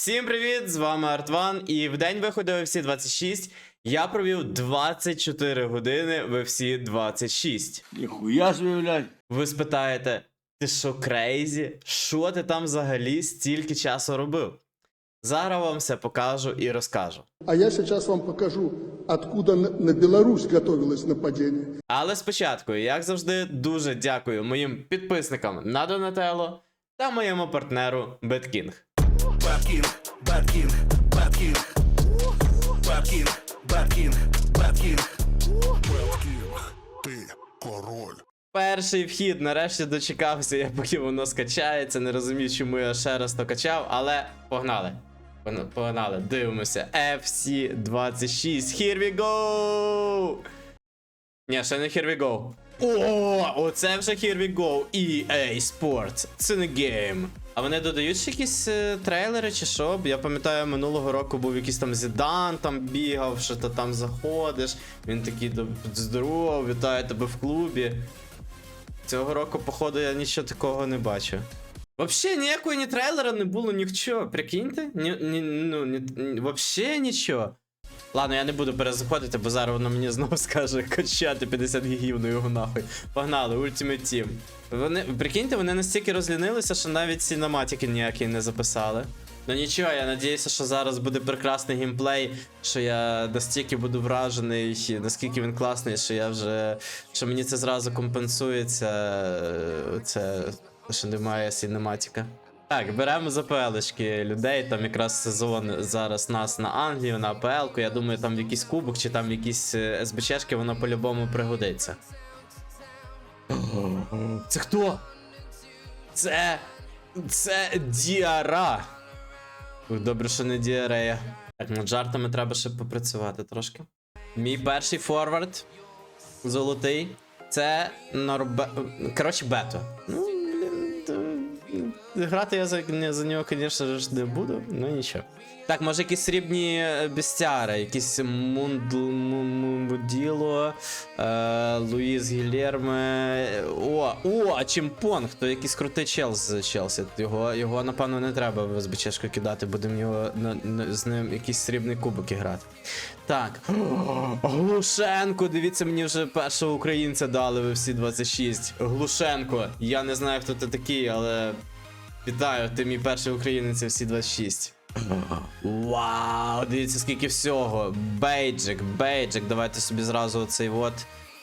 Всім привіт! З вами Артван. І в день виходу UFC 26 я провів 24 години в UFC 26. Ніхуя собі, блядь. Ви спитаєте, ти що крейзі? Що ти там взагалі стільки часу робив? Зараз вам все покажу і розкажу. А я сейчас вам покажу, откуда на на Беларусь готовилось нападение. Але спочатку, як завжди, дуже дякую моїм підписникам на Донателло та моєму партнеру BetKing. Бэткинг, Бэткинг, Бэткинг, Бэткинг, Бэткинг, Бэткинг. Бэткинг, ти король. Перший вхід, нарешті дочекався, я поки воно скачається. Не розумію, чому я ще раз то качав, але погнали. Погна- Погнали, дивимося. FC 26. Here we go! Ні, ще не here we go. О, оце вже here we go. EA Sports. Це не гейм. А вони додають ще якісь е, трейлери чи що? Я пам'ятаю, минулого року був якийсь там Зідан там бігав, що ти там заходиш. Він такий «Доб- здоров, вітаю тебе в клубі. Цього року, походу, я нічого такого не бачу. Вообще ніякого ні трейлера не було, нічого. Прикиньте? Ні, ні, ну, ні, вообще нічого. Ладно, я не буду перезаходити, бо зараз воно мені знову скаже качати 50 гігів на його нахуй. Погнали, Ultimate Team. Вони, прикиньте, вони настільки розлінилися, що навіть синематики ніякі не записали. Ну нічого, я надіюся, що зараз буде прекрасний геймплей, що я настільки буду вражений, наскільки він класний, що я вже. що мені це зразу компенсується. е, Це що немає синематика. Так, беремо запелочки людей. Там якраз сезон зараз нас на Англію, на АПЛ. Я думаю, там в якийсь кубок чи там в якісь е, СБЧшки воно по-любому пригодиться. Це хто? Це. Це діара. Добре, що не діарея. Так, над жартами треба ще попрацювати трошки. Мій перший форвард. Золотий. Це Норбе. Коротше, бето. Ну, Грати я за, не- за нього, звісно ж, не буду, ну нічого. Так, може якісь срібні е, бестяри, якісь Мундл, Му- Му- е, Луїс Гілєрме. О, о, а Чимпонг, то якийсь крутий чел з Челсі. Його, його напевно, не треба в СБЧшку кидати, будемо його на, на- з ним якийсь срібний кубок грати. Так. Глушенко, дивіться, мені вже першого українця дали в всі 26. Глушенко. Я не знаю, хто ти такий, але вітаю, ти мій перший українець всі 26. Вау, дивіться, скільки всього. Бейджик, бейджик. Давайте собі зразу оцей от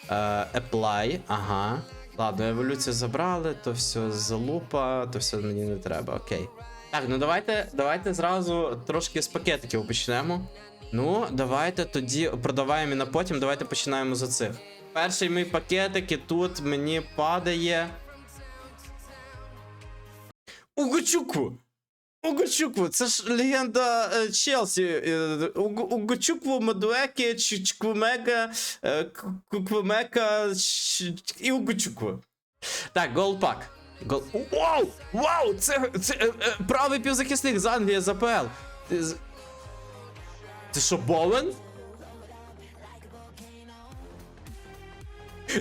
е, apply. Ага. Ладно, еволюцію забрали, то все залупа, то все мені не треба, окей. Так, ну давайте, давайте зразу трошки з пакетиків почнемо. Ну, давайте тоді продаваємо і на потім. Давайте починаємо з оцих. Перший мій пакетик, і тут мені падає. Угочуку! Угочукву, це ж легенда е, Челсі. Е, Уг- Угочукву, Мадуеке, Чквумека, е, Куквумека і Угочукву. Так, голпак. Гол... Вау! Вау! Це, це е, е, правий півзахисник з Англії з АПЛ. Це що, Боуен?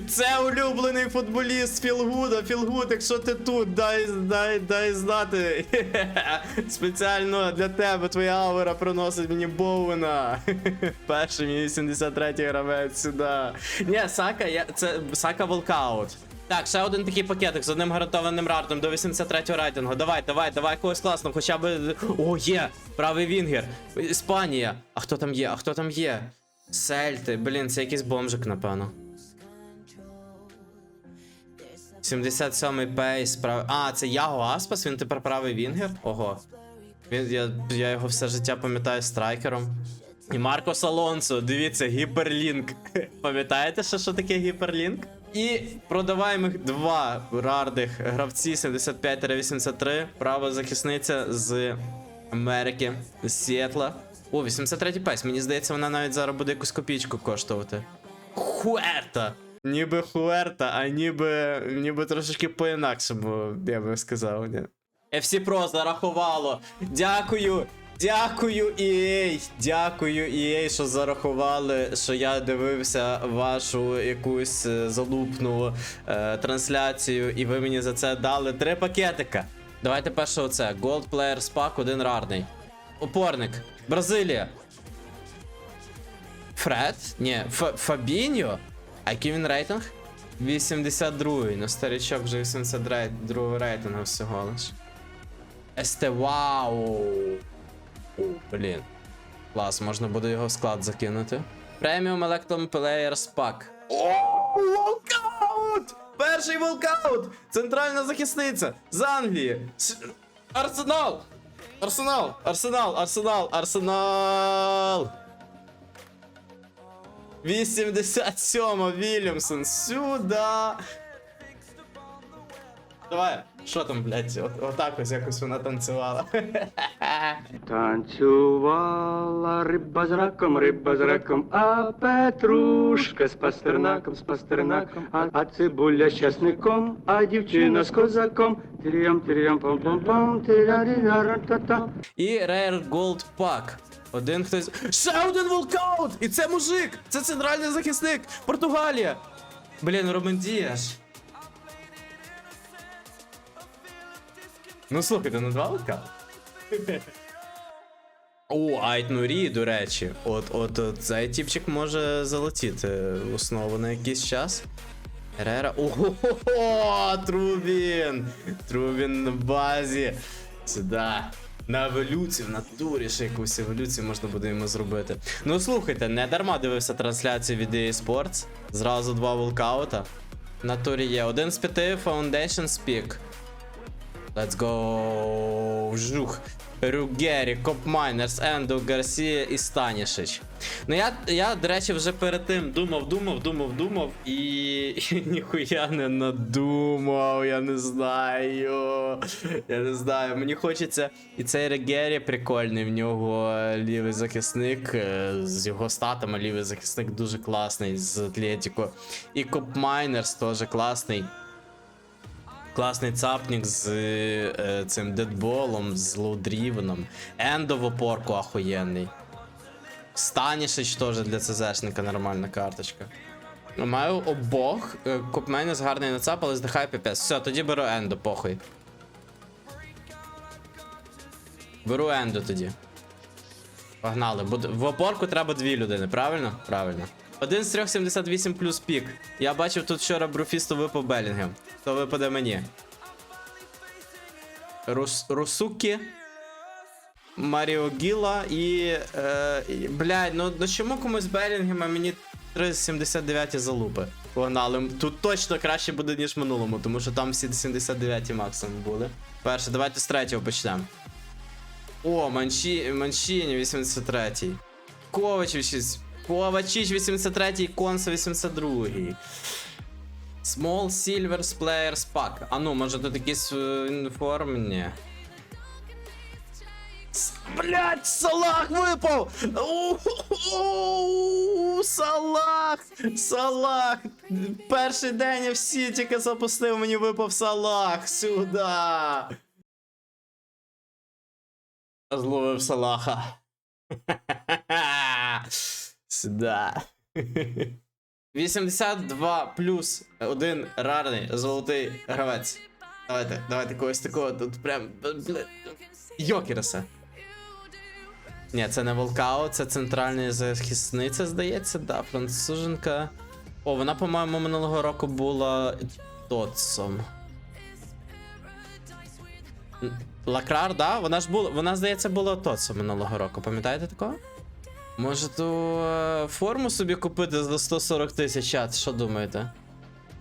Це улюблений футболіст Філгуда. Філгуд, якщо ти тут, дай, дай, дай знати. Спеціально для тебе твоя аура приносить мені Боуена. Перший мій 83-й гравець сюди. Ні, Сака, я, це Сака волкаут. Так, ще один такий пакетик з одним гарантованим рартом до 83-го рейтингу. Давай, давай, давай когось класно, хоча б. О, є! Правий Вінгер. Іспанія. А хто там є? А хто там є? Сельти, блін, це якийсь бомжик, напевно. 77-й пейс, прав... А, це Яго Аспас, він тепер правий Вінгер? Ого. Він, я, я його все життя пам'ятаю страйкером. І Маркос Алонсо, дивіться, гіперлінк. Пам'ятаєте, що, що таке гіперлінк? І продаваємо два рардих гравці 75-83. Права захисниця з Америки, з Сіетла. О, 83-й пейс. Мені здається, вона навіть зараз буде якусь копійку коштувати. Хуерта! Ніби Хуерта, а ніби, ніби трошечки по-інакшому, я би сказав. Ні. FC Pro зарахувало. Дякую. Дякую, EA. Дякую, EA, що зарахували, що я дивився вашу якусь е, залупну е, трансляцію, і ви мені за це дали три пакетика. Давайте перше оце. Gold Player Pack, один рарний. Опорник. Бразилія. Фред? Ні, Фабіньо? А який він рейтинг? 82-й. Ну, старичок вже 82 рейтингу всього лиш. СТ Вау. О, Блін. Клас, можна буде його в склад закинути. Преміум Electrum Players Pack. О, волкаут! Перший волкаут! Центральна захисниця з Англії. Арсенал! Арсенал! Арсенал! Арсенал! Арсенал! 87 Вільямсон. Сюда. Давай, що там, блядь, от, отак ось якось вона танцювала. Танцювала риба з раком, риба з раком, а петрушка з пастернаком, з пастернаком, а, а цибуля з часником, а дівчина з козаком. Тирям, тирям, пам пам пам тиря-ря-ра-та-та. І Rare Gold Pack. Один хтось. Ще один волкаут! І це мужик! Це центральний захисник! Португалія! Блін, Робин Діаш. Ну слухайте, на два волкаут. О, Айт Нурі, до речі. От, от, от цей тіпчик може залетіти в основу на якийсь час. Ерера. Ого, Трубін! Трубін на базі. Сюди. На еволюцію, в натурі ще якусь еволюцію можна буде йому зробити. Ну слухайте, не дарма дивився трансляцію від EA Sports. Зразу два волкаута. В натурі є. Один з п'яти Foundation Speak. Let's go. Жух. Ругері, Копмайнерс, Ендо, Гарсія і Станішич. Ну я, я, до речі, вже перед тим думав, думав, думав, думав і, ніхуя не надумав, я не знаю. Я не знаю. Мені хочеться. І цей Регері прикольний, в нього лівий захисник е, з його статами, лівий захисник дуже класний з Атлетіко. І Копмайнерс теж класний. Класний цапник з е, цим дедболом, з лоудрівеном. Ендо в опорку охуєнний. Станішич теж для ЦЗшника нормальна карточка. Ну, Маю обох. Е, Копменес гарний на цап, але здихає піпес. Все, тоді беру Ендо, похуй. Беру Ендо тоді. Погнали. В опорку треба дві людини, правильно? Правильно. Один з трьох 78 плюс пік. Я бачив тут вчора Бруфісту випав Белінгем. То випаде мені. Рус, Русукі. Маріо Гіла і. Е, блядь, ну, ну чому комусь Белінгем, а мені 379 залупи. Погнали. Тут точно краще буде, ніж в минулому, тому що там всі 79 максимум були. Перше, давайте з третього почнемо. О, Манчі, Манчіні 83-й. Ковачів 6. Ковачіч 83-й, Конса 82-й. Small Silvers Players Pack. А ну, може тут якісь е, інформні. Блять, Салах випав! Салах! Салах! Перший день я всі тільки запустив, мені випав Салах! Сюда! Зловив Салаха. Сюда. 82 плюс один рарний золотий гравець. Давайте, давайте когось такого тут прям. Йокерса. Ні, це не Волкао, це центральна захисниця, здається, да, француженка. О, вона, по-моєму, минулого року була Тотсом. Н- Лакрар, да? Вона ж була. Вона, здається, була Тотсом минулого року. Пам'ятаєте такого? Може, ту е, форму собі купити за 140 тисяч чат, що думаєте?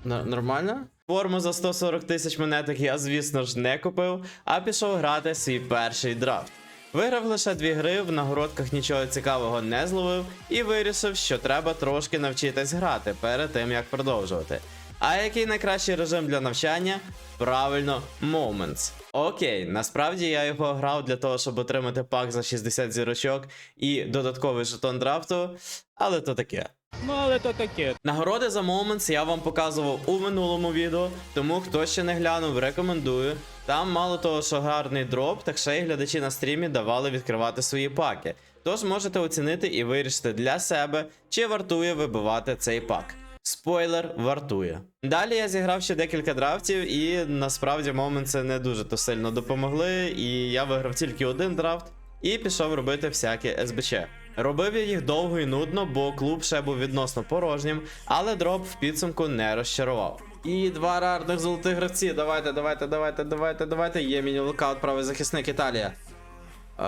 Н- нормально? Форму за 140 тисяч монеток я, звісно ж, не купив, а пішов грати свій перший драфт. Виграв лише дві гри, в нагородках нічого цікавого не зловив і вирішив, що треба трошки навчитись грати перед тим, як продовжувати. А який найкращий режим для навчання? Правильно, Moments. Окей, насправді я його грав для того, щоб отримати пак за 60 зірочок і додатковий жетон драфту, але то таке. Ну, але то таке. Нагороди за Moments я вам показував у минулому відео, тому хто ще не глянув, рекомендую. Там мало того, що гарний дроп, так ще й глядачі на стрімі давали відкривати свої паки. Тож можете оцінити і вирішити для себе, чи вартує вибивати цей пак. Спойлер вартує. Далі я зіграв ще декілька драфтів, і насправді моменти не дуже то сильно допомогли. І я виграв тільки один драфт. і пішов робити всяке СБЧ. Робив я їх довго і нудно, бо клуб ще був відносно порожнім, але дроп в підсумку не розчарував. І два рарних золотих гравці. Давайте, давайте, давайте, давайте, давайте. Є міні локаут, правий захисник Італія.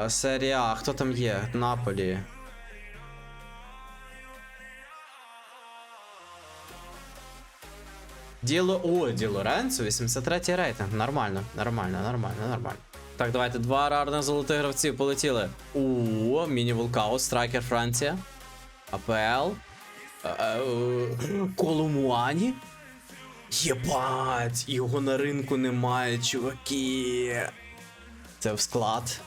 Серія хто там є? Наполі. Діло. О, Ді Лоренцо, 83 рейтинг. Нормально, нормально, нормально, нормально. Так, давайте два рарних золотих гравці полетіли. О, міні вулкаут, страйкер Франція. АПЛ. Е, е, Колумуані. Єбать, його на ринку немає, чуваки. Це в склад.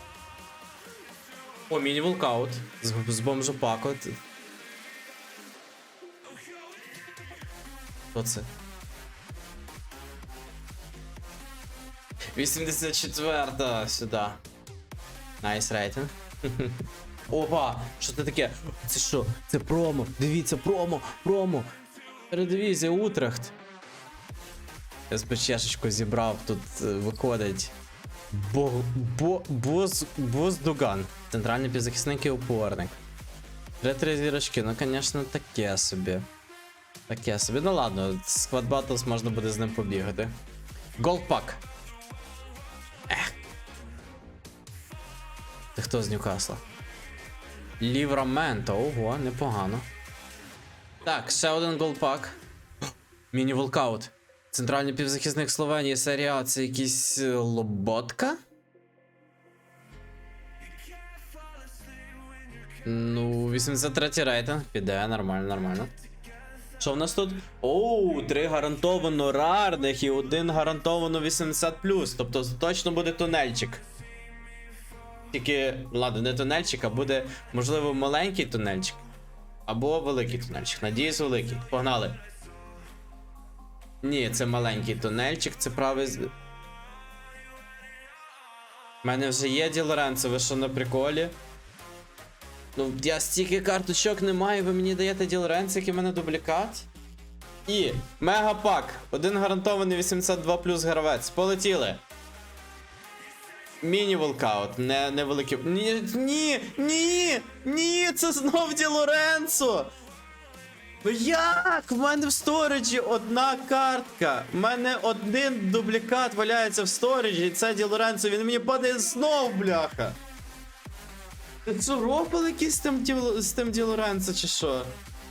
О, міні вулкаут. З, з бомжопако. Що це? 84 сюди. Найс рейтинг. Опа! Що це таке? Це що? Це промо. Дивіться, промо, промо. Передивізія Утрехт. Я спочешечку зібрав, тут е, виходить. Бо, бо, боз, боз Дуган. Центральний півзахисник і опорник. Три-три зірочки, ну, звісно, таке собі. Таке собі. Ну ладно, Squad Battles можна буде з ним побігати. Голдпак. Ти хто з Ньюкасла? Лівраменто, ого, непогано. Так, ще один голдпак. Міні волкаут. Центральний півзахисник Словенії, серія А, це якийсь е, лоботка? Ну, 83 рейтинг, піде, нормально, нормально. Що в нас тут? Оу, три гарантовано рарних і один гарантовано 80 Тобто точно буде тунельчик. Тільки, ладно, не тунельчик, а буде, можливо, маленький тунельчик. Або великий тунельчик. Надіюсь, великий. Погнали. Ні, це маленький тунельчик, це правий. У мене вже є Ді Лоренцо, ви що на приколі? Ну, я стільки карточок не маю, ви мені даєте Ді Лоренцо, який в мене дублікат. І мегапак. Один гарантований 82 плюс гравець. Полетіли. Міні волкаут, не, великий. Ні, ні, ні, ні, це знов Ді Лоренцо. Ну як? В мене в сториджі одна картка. У мене один дублікат валяється в сториджі, і це Ді Лоренцо, він мені падає знов, бляха. Ти що, робили якісь з тим, з тим Ді Лоренцо чи що?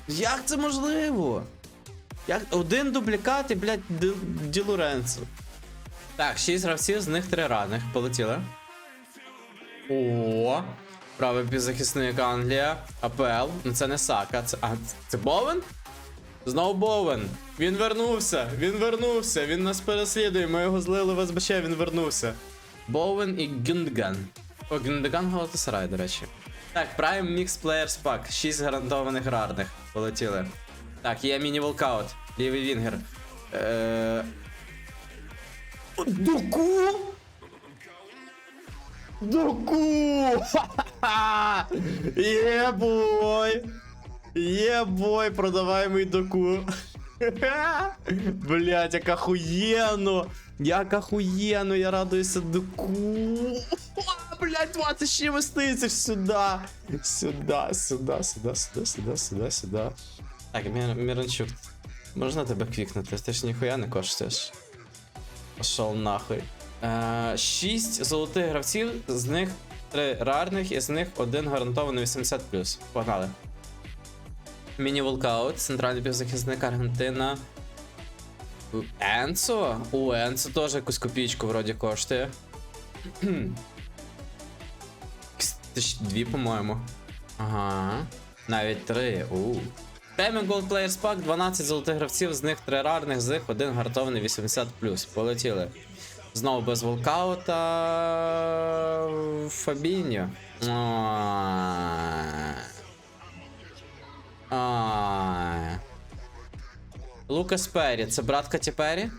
Як це можливо? Як один дублікат і, блядь, Ді, Ді Лоренцо. Так, 6 гравців, з них 3 ранних. Полетіли. О, правий півзахисник Англія, АПЛ. Ну це не Сака, це. А, це Бовен? Знову Бовен. Він вернувся, він вернувся, він нас переслідує, ми його злили в СБЧ, він вернувся. Боуен і Гюндган. О, Гюндган Галатасарай, до речі. Так, Prime Mix Players Pack. 6 гарантованих рарних. Полетіли. Так, є міні-волкаут. Лівий вінгер. Е... Дуку! Дуку! Ха-ха-ха! Є бой! Є бой, продавай мій доку. Блять, як охуєнно! Як охуєнно, я радуюся доку. Блять, 26 тисяч сюди. Сюди, сюди, сюди, сюди, сюди, сюди, сюди. Так, Мір, Міранчук, можна тебе квікнути? Ти ж ніхуя не коштуєш. Пошел нахуй. Е, 6 золотих гравців, з них 3 рарних, і з них один гарантований 80. Погнали. Міні волкаут, центральний півзахисник Аргентина. Енцо? У Енцо теж якусь копійку вроді коштує. Дві, по-моєму. Ага. Навіть три. У. Payment Gold Players Pack, 12 золотих гравців, з них 3 рарних, з них один гартований 80. Полетіли. Знову без волкаута. Фабіньо. Лукас Перрі, це брат Каті Перрі?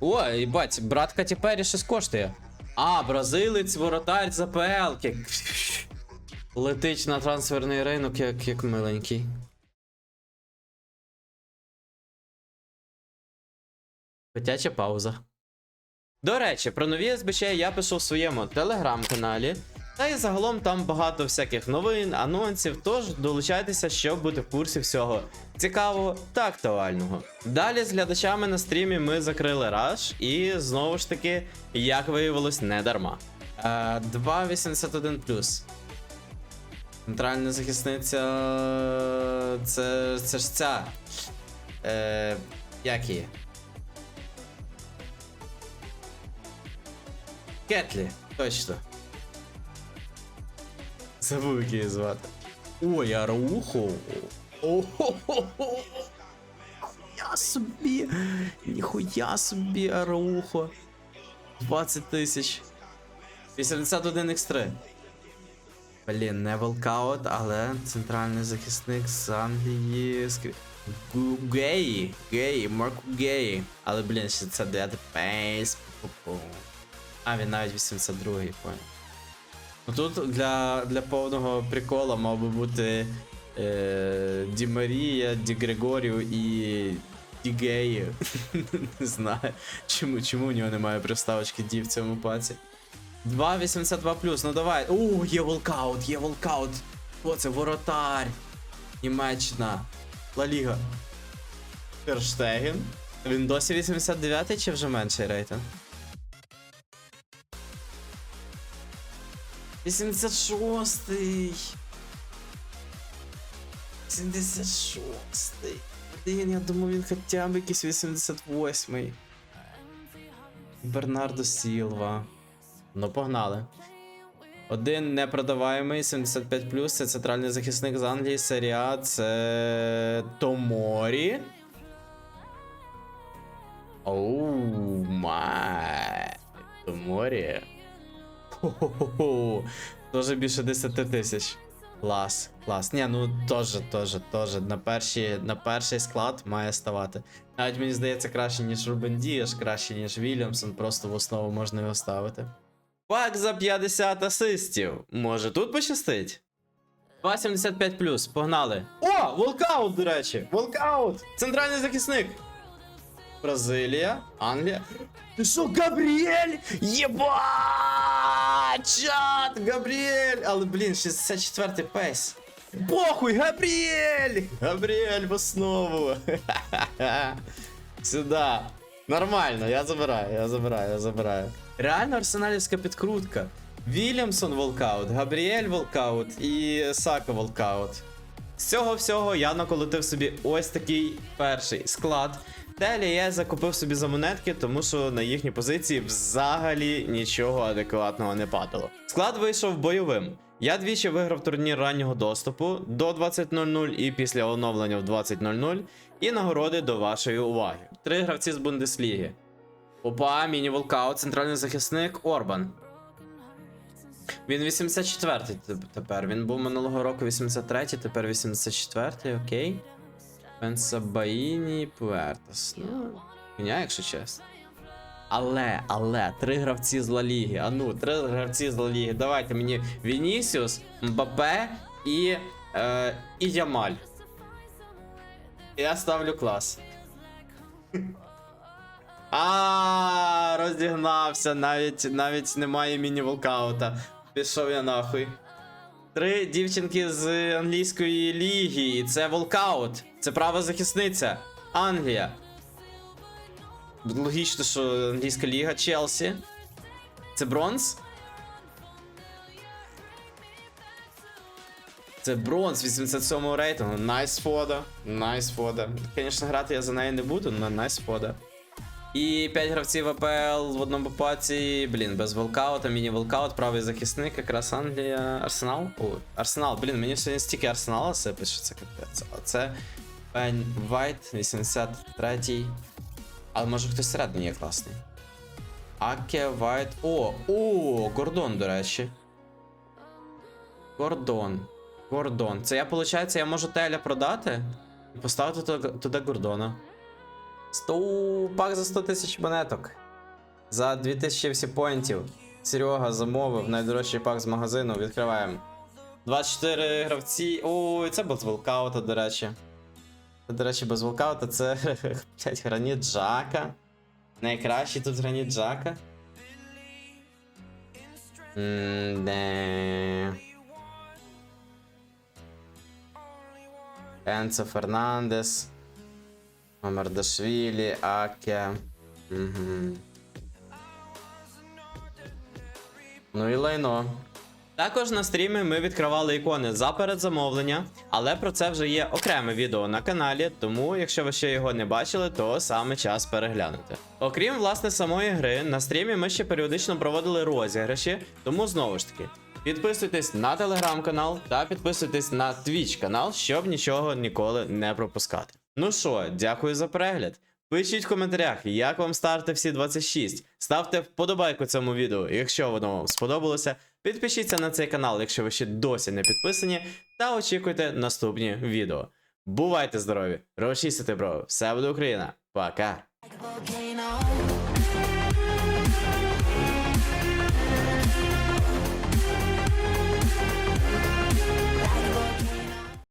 О, їбать, брат Каті Перрі щось коштує. А, бразилець, воротар з АПЛ. Летить на трансферний ринок, як, як миленький. Котяча пауза. До речі, про нові СБЧ я пишу в своєму телеграм-каналі. Та й загалом там багато всяких новин, анонсів, тож долучайтеся, щоб бути в курсі всього цікавого та актуального. Далі з глядачами на стрімі ми закрили раш, і знову ж таки, як виявилось, не дарма. Е, 2.81 Центральна захисниця. Це. це ж ця. Е, як її? Кетлі, точно. Забув, як її звати. Ой, Араухо. О-хо-хо-хо. Ніхуя собі. Ніхуя собі, Араухо. 20 тисяч. 81 x3. Блін, не волкаут, але центральний захисник з Англії. Геї, геї, Марку Геї. Але, блін, ще це Dead Pace. Пу-пу. А, він навіть 82-й, понял. Ну тут для, для повного прикола мав би бути е, Ді Марія, Ді Григорію і Ді Геї. Не знаю, чому, чому в нього немає приставочки Ді в цьому паці. 2.82 ну давай. О, є волкаут, є волкаут. О, це воротар. Німеччина. Ла Ліга. Ферштеген. Він досі 89-й чи вже менший рейтинг? 86-й. 76-й. Блін, я думав, він хоча б якийсь 88-й. Бернардо Сілва. Ну, погнали. Один непродаваємий 75 це центральний захисник з Англії, серія, це Томорі. Оу, май. Томорі. Хо-хо-хо. Тоже більше 10 тисяч. Клас, клас. Ні, ну теж, теж, теж. На, перші, на перший склад має ставати. Навіть мені здається, краще, ніж Рубен Дієш, краще, ніж Вільямсон, просто в основу можна його ставити. Пак за 50 асистів. Може тут пощастить? 2,75 погнали. О! Волкаут, до речі! Волкаут! Центральний захисник! Бразилія, Англія. Ти що, Габріель? Єба! Чат! Габріель! Але, блін, 64-й пейс. Похуй, Габріель! Габріель в основу. Сюда. Нормально, я забираю, я забираю, я забираю. Реально арсеналівська підкрутка. Вільямсон волкаут, Габріель волкаут і Сака волкаут. З цього всього я наколотив собі ось такий перший склад. Далі я закупив собі за монетки, тому що на їхній позиції взагалі нічого адекватного не падало. Склад вийшов бойовим. Я двічі виграв турнір раннього доступу до 20.00 і після оновлення в 20.00. І нагороди до вашої уваги. Три гравці з Бундесліги. Опа, міні-волкаут, центральний захисник Орбан. Він 84-й тепер. Він був минулого року 83-й, тепер 84-й, окей. Пенсабаїні Пуертас. Ну, хуйня, якщо чесно. Але, але, три гравці з Ла Ліги. А ну, три гравці з Ла Ліги. Давайте мені Вінісіус, Мбапе і. Е, і Ямаль. Я ставлю клас. А, розігнався, навіть навіть немає міні-волкаута. Пішов я нахуй. Три дівчинки з англійської ліги. І це волкаут. Це права захисниця. Англія. Логічно, що англійська ліга Челсі. Це бронз. Це бронз 87 рейтингу. Найс фода. Найс фода. Звісно, грати я за неї не буду, але найс фода. І 5 гравців АПЛ в одному паці, блін, без волкаута, міні-волкаут, правий захисник, якраз Англія, Арсенал. О, Арсенал, блін, мені сьогодні стільки Арсенала сипить, що це капець. А це Пен Вайт, 83-й. Але може хтось всередині є класний. Аке Вайт. О, о, Гордон, до речі. Гордон. Гордон. Це я, виходить, я можу Теля продати і поставити туди Гордона. 100 пак за 100 тисяч монеток. За 2000 всі поінтів. Серега замовив найдорожчий пак з магазину. Відкриваємо. 24 гравці. Ой, це без волкаута, до речі. Це, до речі, без волкаута це граніт Джака. Найкращий тут граніт Джака. М-де. Енцо Фернандес. Мамардашвілі, Аке. Угу. Ну і лайно. Також на стрімі ми відкривали ікони за передзамовлення, але про це вже є окреме відео на каналі, тому якщо ви ще його не бачили, то саме час переглянути. Окрім власне самої гри, на стрімі ми ще періодично проводили розіграші, тому знову ж таки. Підписуйтесь на телеграм-канал та підписуйтесь на твіч канал, щоб нічого ніколи не пропускати. Ну що, дякую за перегляд. Пишіть в коментарях, як вам старти всі 26. Ставте вподобайку цьому відео, якщо воно вам сподобалося. Підпишіться на цей канал, якщо ви ще досі не підписані, та очікуйте наступні відео. Бувайте здорові! Розчистите, бро! Все буде Україна! Пока!